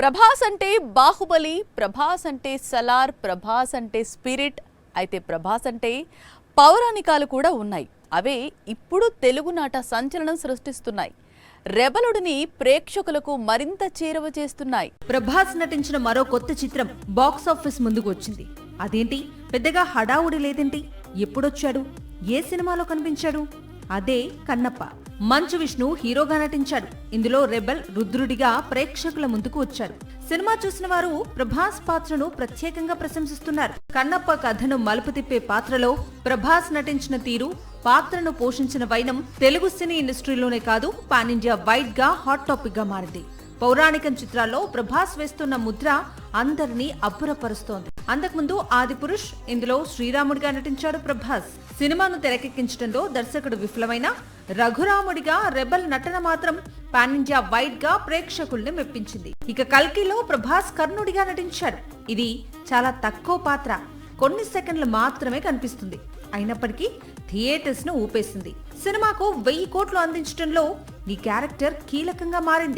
ప్రభాస్ అంటే బాహుబలి ప్రభాస్ అంటే సలార్ ప్రభాస్ అంటే స్పిరిట్ అయితే ప్రభాస్ అంటే పౌరాణికాలు కూడా ఉన్నాయి. అవే ఇప్పుడు తెలుగునాట సంచలనం సృష్టిస్తున్నాయి. రెబలుడిని ప్రేక్షకులకు మరింత చేరువ చేస్తున్నాయి. ప్రభాస్ నటించిన మరో కొత్త చిత్రం బాక్స్ ఆఫీస్ ముందుకు వచ్చింది. అదేంటి? పెద్దగా హడావుడి లేదేంటి? ఎప్పుడొచ్చాడు? ఏ సినిమాలో కనిపించాడు? అదే కన్నప్ప. మంచు విష్ణు హీరోగా నటించాడు. ఇందులో రెబల్ రుద్రుడిగా ప్రేక్షకుల ముందుకు వచ్చాడు సినిమా చూసిన వారు ప్రభాస్ పాత్రను ప్రత్యేకంగా ప్రశంసిస్తున్నారు. కన్నప్ప కథను మలుపు తిప్పే పాత్రలో ప్రభాస్ నటించిన తీరు పాత్రను పోషించిన వైనం తెలుగు సినీ ఇండస్ట్రీలోనే కాదు పాన్ ఇండియా వైడ్గా హాట్ టాపిక్గా మారింది. పౌరాణికం చిత్రాల్లో ప్రభాస్ వేస్తున్న ముద్ర అందరినీ అబ్బురపరుస్తోంది. అంతకుముందు ఆది పురుష్ ఇందులో శ్రీరాముడిగా నటించాడు ప్రభాస్. సినిమాను తెరకెక్కించడంలో దర్శకుడు విఫలమైన రఘురాముడిగా రెబల్ నటన మాత్రం పాన్ ఇండియా వైడ్గా ప్రేక్షకుల్ని మెప్పించింది. ఇక కల్కిలో ప్రభాస్ కర్ణుడిగా నటించాడు ఇది చాలా తక్కువ పాత్ర కొన్ని సెకండ్లు మాత్రమే కనిపిస్తుంది. అయినప్పటికీ థియేటర్స్ను ఊపేసింది. సినిమాకు వెయ్యి కోట్లు అందించడంలో ఈ క్యారెక్టర్ కీలకంగా మారింది.